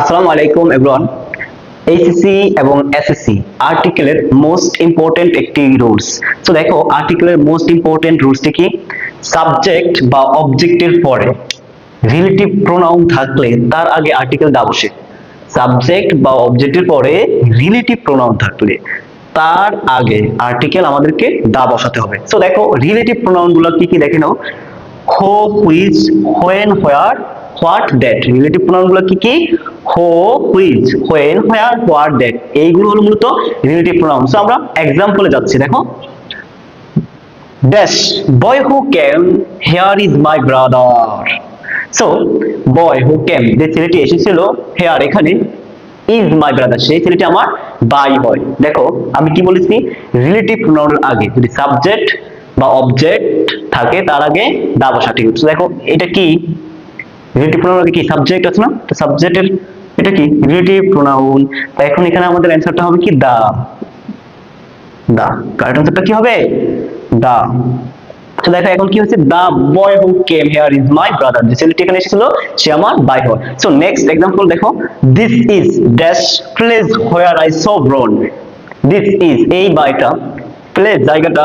আসসালামু আলাইকুম everyone HSC এবং এসএসসি আর্টিকেলের মোস্ট ইম্পর্টেন্ট একটি রুলস তো দেখো আর্টিকেলের মোস্ট ইম্পর্টেন্ট রুলসটি কি? সাবজেক্ট বা অবজেক্টের পরে রিলেটিভ প্রোনাউন থাকলে তার আগে আর্টিকেল দা বসে। সাবজেক্ট বা অবজেক্টের পরে রিলেটিভ প্রোনাউন থাকলে তার আগে আর্টিকেল আমাদেরকে দা বসাতে হবে। তো দেখো রিলেটিভ প্রোনাউনগুলো কি কি দেখে নাও? Who which when where what that relative প্রোনাউনগুলো কি কি? Who which when where what that এইগুলো হলো মূলত রিলেটিভ প্রোনাউন সো আমরা এক্সাম্পলে যাচ্ছি, দেখো। Dash boy who came here is my brother so boy who came যে ছেলেটি এসেছিল হেয়ার এখানে ইজ মাই ব্রাদার সেই ছেলেটি আমার বাই হয়। দেখো, আমি কি বলেছি? রিলেটিভ প্রোনাউনের আগে। যদি সাবজেক্ট বা অবজেক্ট থাকে, তার আগে দা ঠিক দেখো, এটা কি? রিলেটিভ প্রোনাউন কি? সাবজেক্ট আছে না? তো সাবজেক্টের এটা কি? রিলেটিভ প্রোনাউন তাই এখন এখানে আমাদের অ্যান্সারটা হবে কি? দা। দা। কারেক্ট আনসারটা কি হবে? দা। তো দেখো, এখন কি হচ্ছে? The boy who came here is my brother যে ছেলেটি এখানে এসেছিল, সে আমার বাই হয় সো নেক্সট এক্সাম্পল দেখো। This is dash place where I saw born this is এই বাইটা প্লেস জায়গাটা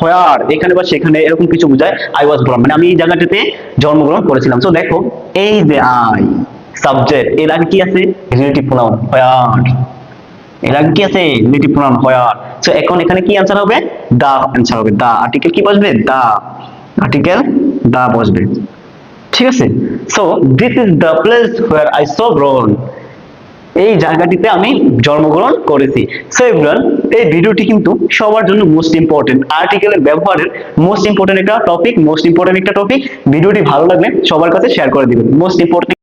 হোয়ার এখানে বা সেখানে এরকম কিছু বোঝায় আই ওয়াজ বর্ন মানে আমি এই জায়গাটাতে জন্মগ্রহণ করেছিলাম। সো দেখো, এই যে আই সাবজেক্ট এর আগে কি আছে? Relative pronoun where. এর আগে কি আছে? রিলেটিভ প্রোনাউন হোয়ার। সো এখন এখানে কি অ্যানসার হবে? দা অ্যানসার হবে। দা আর্টিকেল কি বসবে? দা। আর্টিকেল দা বসবে। ঠিক আছে? So this is the place where I saw born এই জায়গাটিতে আমি জন্মগ্রহণ করেছি। সো এভরিওয়ান এই ভিডিওটি কিন্তু সবার জন্য মোস্ট ইম্পর্টেন্ট আর্টিকেলের ব্যবহারের মোস্ট ইম্পর্টেন্ট একটা টপিক মোস্ট ইম্পর্টেন্ট একটা টপিক ভিডিওটি ভালো লাগলে সবার কাছে শেয়ার করে দিবেন। Most important